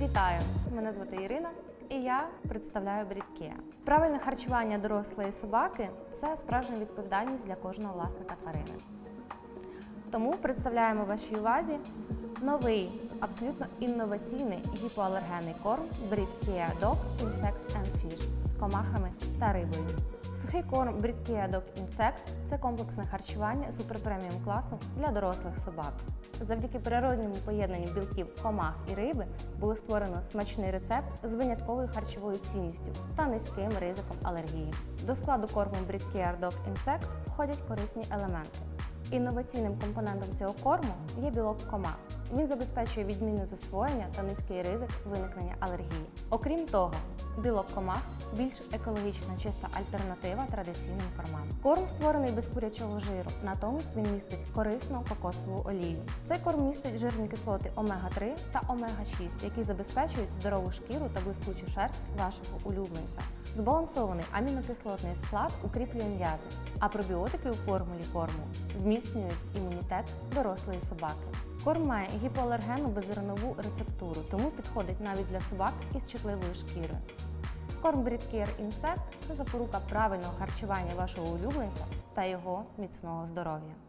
Вітаю! Мене звати Ірина і я представляю Брідкеа. Правильне харчування дорослої собаки це справжня відповідальність для кожного власника тварини. Тому представляємо вашій увазі новий, абсолютно інноваційний гіпоалергенний корм Брідкеа Dog Insect and Fish з комахами та рибою. Сухий корм Dog Insect – це комплексне харчування суперпреміум класу для дорослих собак. Завдяки природньому поєднанню білків комах і риби було створено смачний рецепт з винятковою харчовою цінністю та низьким ризиком алергії. До складу корму Dog Insect входять корисні елементи. Інноваційним компонентом цього корму є білок комах. Він забезпечує відмінне засвоєння та низький ризик виникнення алергії. Окрім того, білок комах більш екологічно чиста альтернатива традиційним кормам. Корм створений без курячого жиру, натомість він містить корисну кокосову олію. Цей корм містить жирні кислоти омега-3 та омега-6, які забезпечують здорову шкіру та блискучу шерсть вашого улюбленця. Збалансований амінокислотний склад укріплює м'язи, а пробіотики у формулі корму зміцнюють імунітет дорослої собаки. Корм має гіпоалергенну беззернову рецептуру, тому підходить навіть для собак із чутливою шкірою. Корм Брідкер Insect – це запорука правильного харчування вашого улюбленця та його міцного здоров'я.